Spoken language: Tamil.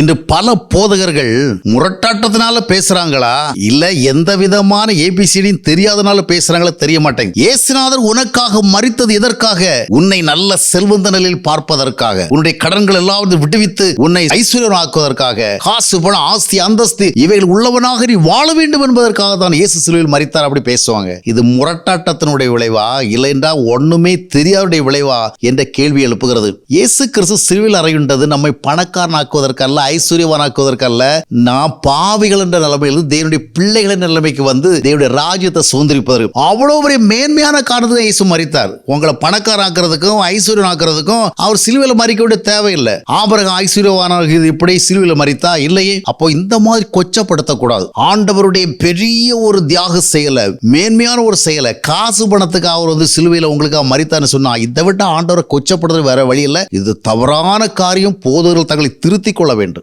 இன்று பல போதகர்கள் முரட்டாட்டத்தினால பேசுறாங்களா? இல்ல எந்த விதமான ஏபிசிடியும் தெரியாதனால பேசுறாங்களா தெரிய மாட்டேங்க ஏசுநாதர் உனக்காக மறித்தது எதற்காக? உன்னை நல்ல செல்வந்த நிலையில் பார்ப்பதற்காக. உன்னுடைய கடன்கள் எல்லாம் விடுவித்து உன்னை ஐஸ்வர்யமாக்குவதற்காக காசு பணம் ஆஸ்தி அந்தஸ்து இவைகள் உள்ளவனாக நீ வாழ வேண்டும் என்பதற்காக தான் இயேசு சிலுவையில் மறித்தார் அப்படி பேசுவாங்க. இது முரட்டாட்டத்தினுடைய விளைவா? இல்லை ஒண்ணுமே தெரியாதுடைய விளைவா? என்ற கேள்வி எழுப்புகிறது. இயேசு கிறிஸ்து சிலுவையில் அறையுண்டது நம்மை பணக்காரன் ஆக்குவதற்கல்ல ஐஸ்வர்யவானாக்குவதற்கல்ல நான் பாவிகள் என்ற நிலைமையில் தேவனுடைய பிள்ளைகளின் நிலைமைக்கு வந்து தேவனுடைய ராஜ்யத்தை சுதந்திரிப்பதற்கு அவ்வளவு பெரிய மேன்மையான காரணத்தை இயேசு மறித்தார் உங்களை பணக்காராக்கிறதுக்கும் ஐஸ்வர்யனாக்குறதுக்கும் அவர் சிலுவையில் மறிக்க வேண்டிய தேவையில்லை. ஆபரகம் ஐஸ்வர்யவானாக இது இப்படி சிலுவையில் மறித்தா இல்லையே? அப்போ இந்த மாதிரி கொச்சப்படுத்தக்கூடாது. ஆண்டவருடைய பெரிய ஒரு தியாக செயலை மேன்மையான ஒரு செயலை காசு பணத்துக்கு அவர் வந்து சிலுவையில் உங்களுக்காக மறித்தான்னு சொன்னா இதை விட்டு ஆண்டவரை கொச்சப்படுறது வேற வழி இல்லை. இது தவறான காரியம் போதவர்கள் தங்களை திருத்திக் கொள்ள வேண்டும்.